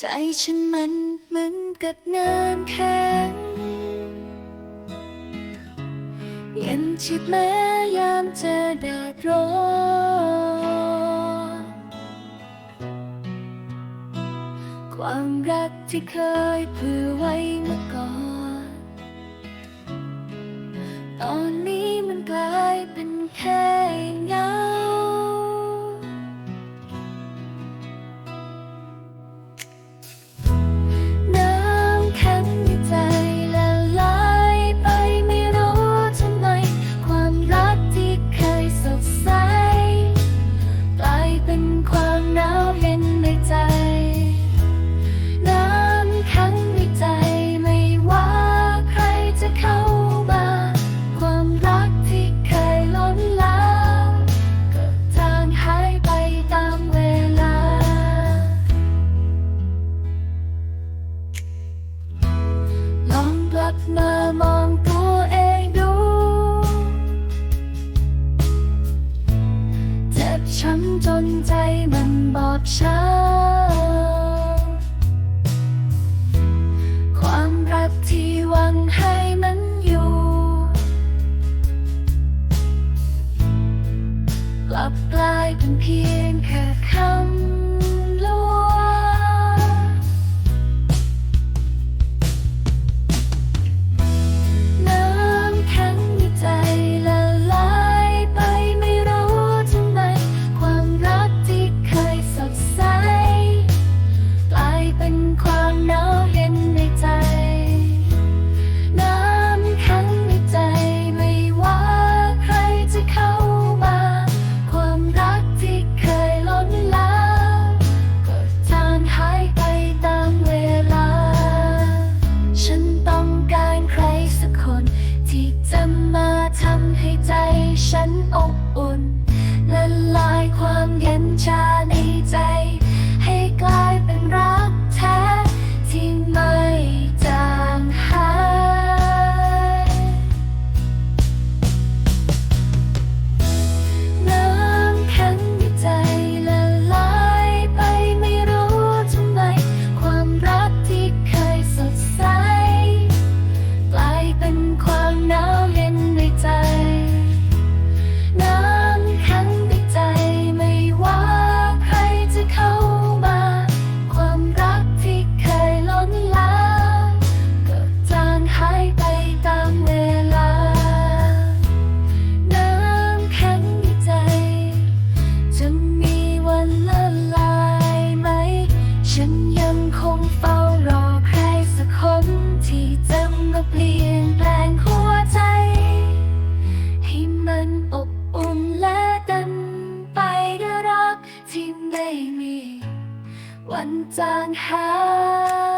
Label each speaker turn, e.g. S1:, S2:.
S1: ใจฉันมันเหมือนกับน้ำแข็งเย็นชิดแม้ยามเจอแดดร้อนความรักที่เคยเผื่อไว้เมื่อก่อน มามองตัวเองดูเจ็บช้ำจนใจมันบอบช้ำความรักที่หวังให้มันอยู่ กลับกลายเป็นเพียงแค่คำ วันจางหาย